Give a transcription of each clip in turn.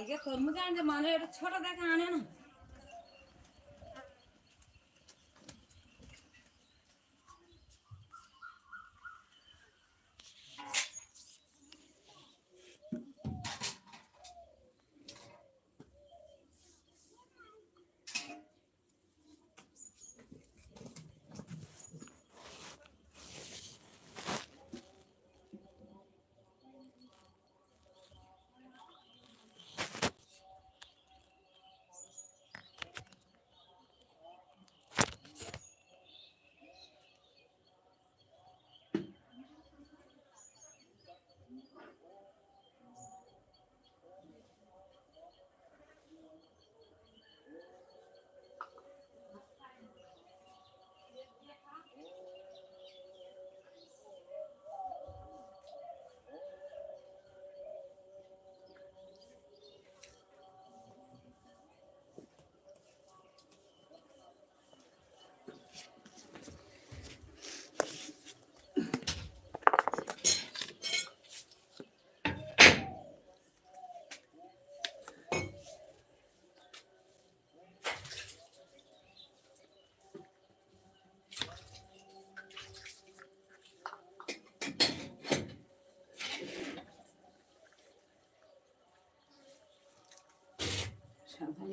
কালকে তরমুজ আনছে মানে এটা ছোট দেখে আনে না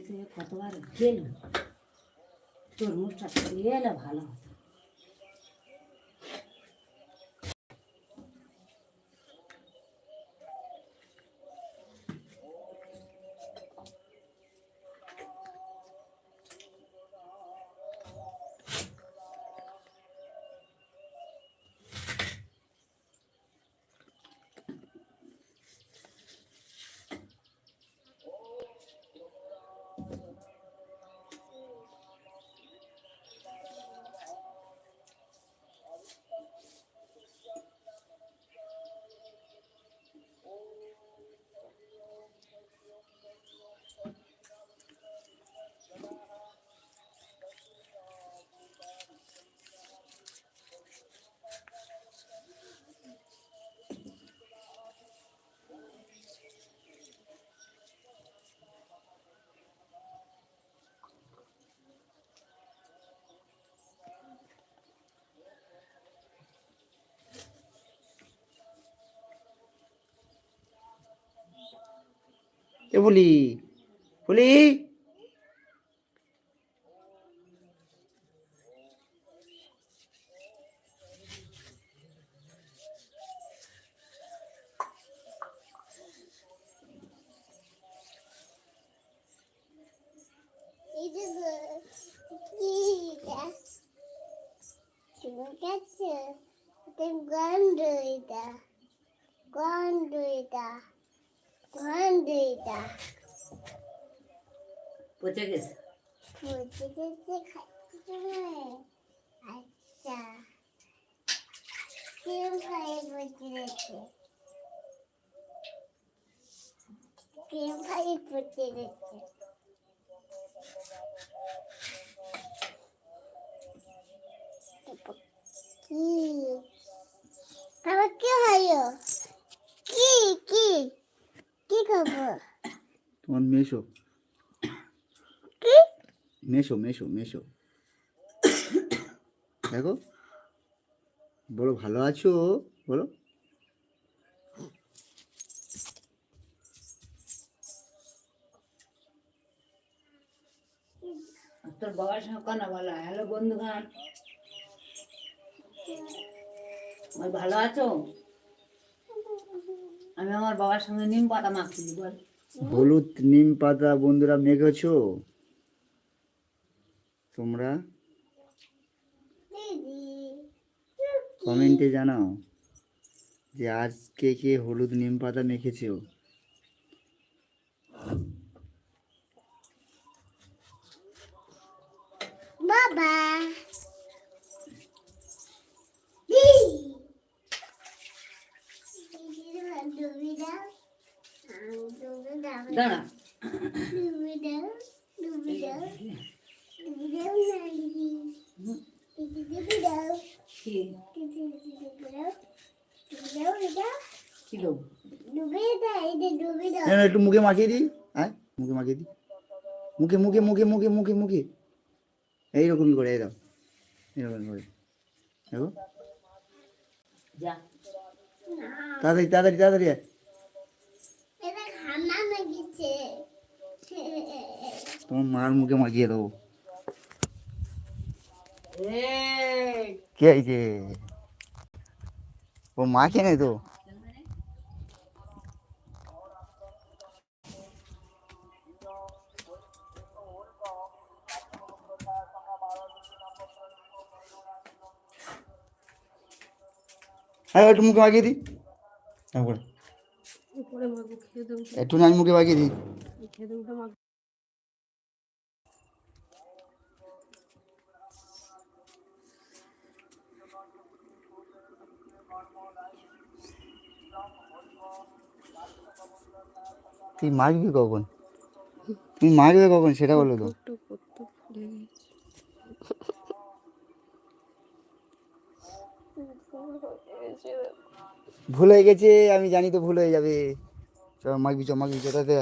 থেকে কতবার গেল তরমুজটা এলে ভালো হতো। এ বলি বলি Look at you. They've gone do it. Gone do it. পচে গেছে বুঝতে খাচ্ছে আচ্ছা কেউ খাই বুঝতে কেউ খাই বুঝতে দিচ্ছে কি আবার কি হয় কি তোমার মেশো মেশো মেশো মেশো দেখো। বলো ভালো আছো? বলো। তোর বাবার সঙ্গে কথা বলা। হ্যালো বন্ধুগান ভালো আছো? আমি আমার বাবার সঙ্গে নিম পাতা মাখছি বল। হলুদ, নিম পাতা, বন্ধুরা মেখেছো তোমরা? কমেন্টে জানাও যে আজকে কে হলুদ, নিম পাতা মেখেছো? বাবা। হ্যাঁ একটু মুখে মাখিয়ে দিই। আয় মুখে মাখিয়ে দি মুখে মুখে মুখে মুখে মুখে মুখে। এইরকমই করে এই দাও। এইরকম করে। দেখো। তাড়াতাড়ি তাড়াতাড়ি তাড়াতাড়ি আয়। এটা খানা লাগিছে তোমার মার মুখে মাখিয়ে দেবো এই কে আইছে ও মাখে নেই তো হ্যাঁ একটু মুখে মাখিয়ে দিই তারপরে উপরে মাগো খেয়ে দেবো একটু না আমি মুখে মাখিয়ে দিই। তুই মাখবি কখন? তুই মাখবে কখন সেটা বলো তো ভুল হয়ে গেছে আমি জানি তো ভুল হয়ে যাবে। চ মাগ বিচো মাগ বিচো তাতে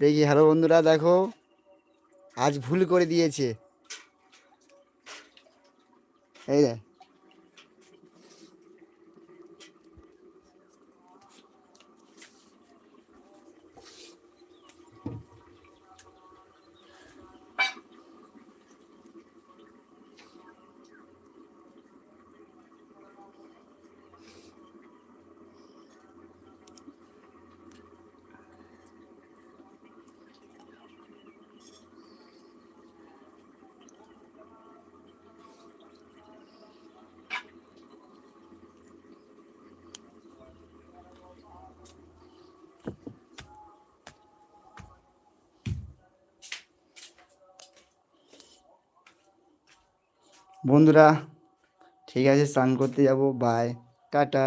দেখি হ্যালো বন্ধুরা, দেখো, আজ ভুল করে দিয়েছে। এই রে বন্ধুরা ঠিক আছে স্নান করতে যাব বাই টাটা।